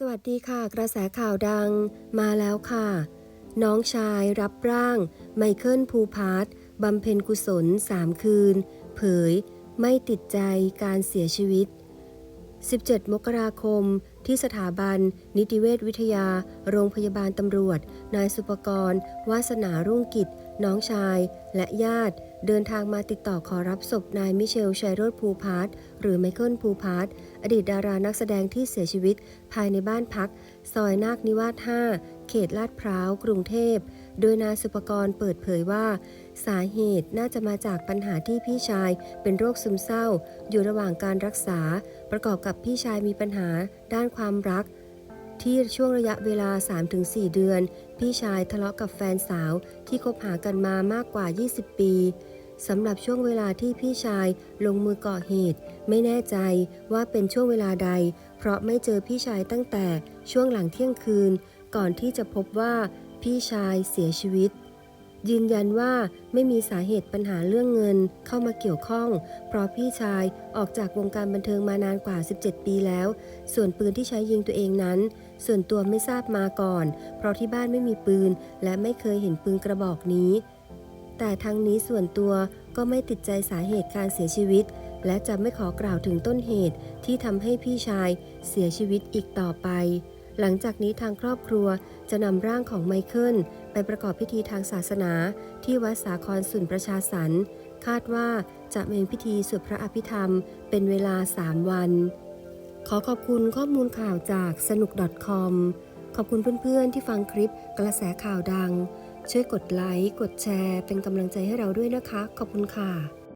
สวัสดีค่ะ กระแสข่าวดังมาแล้วค่ะ น้องชายรับร่าง ไมเคิลภูพาร์ทบำเพ็ญกุศลสามคืน เผย ไม่ติดใจการเสียชีวิต 17 มกราคม ที่สถาบัน นิติเวชวิทยา โรงพยาบาลตำรวจ นายสุปกรณ์ วาสนารุ่งกิจ น้องชาย และญาติ เดินทางมาติดต่อขอรับศพนายมิเชลชัยโรธภูพาร์ทหรือไมเคิลภูพาร์ทอดีตดารานักแสดงที่เสียชีวิต ภายในบ้านพัก ซอยนาคนิวาส 5 เขตลาดพร้าว กรุงเทพ โดยนายสุปกรณ์เปิดเผยว่า สาเหตุน่าจะมาจากปัญหาที่พี่ชายเป็นโรคซึมเศร้า อยู่ระหว่างการรักษา ประกอบกับพี่ชายมีปัญหาด้านความรัก ที่ช่วงระยะเวลา 3-4 เดือน พี่ชายทะเลาะกับแฟนสาวที่คบหากันมามากกว่า 20 ปีสำหรับช่วงเวลาที่พี่ชายลงมือก่อเหตุ ไม่แน่ใจว่าเป็นช่วงเวลาใด เพราะไม่เจอพี่ชายตั้งแต่ช่วงหลังเที่ยงคืน ก่อนที่จะพบว่า พี่ชายเสียชีวิต ยืนยันว่าไม่มีสาเหตุปัญหาเรื่องเงินเข้ามาเกี่ยวข้อง เพราะพี่ชายออกจากวงการบันเทิงมานานกว่า 17 ปีแล้ว ส่วนปืนที่ใช้ยิงตัวเองนั้น ส่วนตัวไม่ทราบมาก่อน เพราะที่บ้านไม่มีปืน และไม่เคยเห็นปืนกระบอกนี้ แต่ทั้งนี้ส่วนตัวก็ไม่ติดใจสาเหตุการเสียชีวิต และจะไม่ขอกล่าวถึงต้นเหตุที่ทำให้พี่ชายเสียชีวิตอีกต่อไป หลังจากนี้ทางครอบครัวจะนำร่างของไมเคิลไปประกอบพิธีทางศาสนา ที่วัดสาครสุนประชาสรรค์คาดว่าจะมีพิธีสวดพระอภิธรรม เป็นเวลา 3 วัน ขอขอบคุณข้อมูลข่าวจากสนุก .com ขอบคุณเพื่อนๆที่ฟังคลิปกระแสข่าวดัง ช่วยกดไลค์ กดแชร์ เป็นกำลังใจให้เราด้วยนะคะ ขอบคุณค่ะ